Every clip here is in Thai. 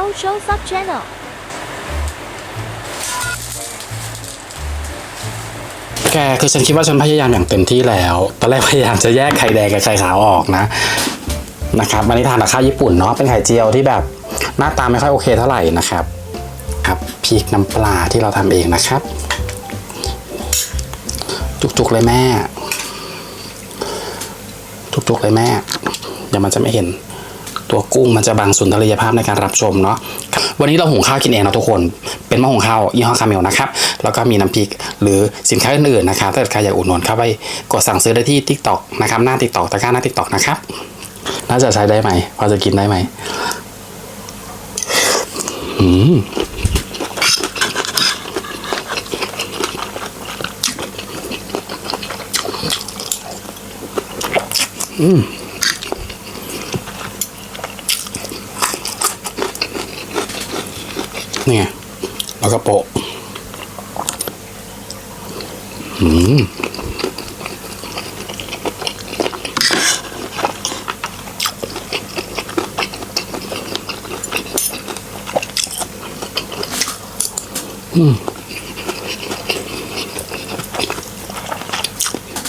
Oh Show Sub Channel แกคือฉันคิดว่าฉันพยายามอย่างเต็มที่แล้ว ตอนแรกพยายามจะแยกไข่แดงกับไข่ขาวออกนะ นะครับวันนี้ทานกับข้าวญี่ปุ่นเนาะ เป็นไข่เจียวที่แบบหน้าตาไม่ค่อยโอเคเท่าไหร่นะครับ ครับพริกน้ำปลาที่เราทำเองนะครับ จุกๆเลยแม่ จุกๆเลยแม่ เดี๋ยวมันจะไม่เห็น ตัวกุ้งมันจะบังสุนทรียภาพในการรับชมเนาะวันนี้เราหุงข้าวกินเองนะทุกคน เป็นหม้อหุงข้าวยี่ห้อคาเมลนะครับแล้วก็มีน้ำพริกหรือสินค้าอื่นๆนะครับถ้าเกิดใครอยากอุดหนุนเข้าไปกดสั่งซื้อได้ที่ t ิ k t o k นะครับหน้า t ิ k t o k ตะกร้าหน้า t ิ k t o k นะครับน่าจะใช้ได้ไหมพอจะกินได้ไหมอืมอืม เนี่ไงแล้วก็โปะอืม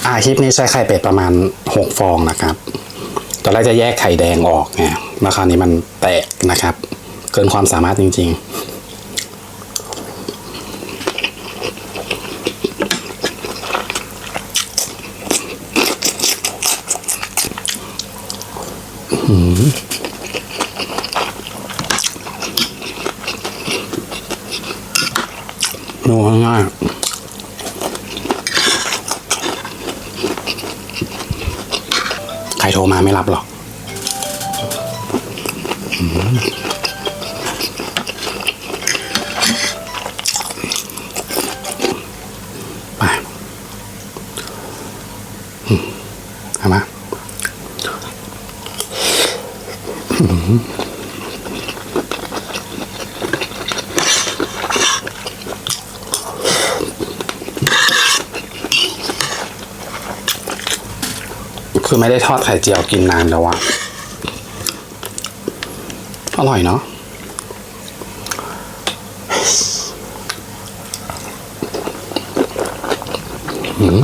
อาคลิปนี้ใช้ไข่เป็ดประมาณหกฟองนะครับ ตอนแรกจะแยกไข่แดงออกไงแล้วคราวนี้มันแตกนะครับ เกินความสามารถจริง ๆ ดูง่ายใครโทรมาไม่รับหรอกไปอืมเอามา คือไม่ได้ทอดไข่เจียวกินนานแล้วอะอร่อยเนาะอืม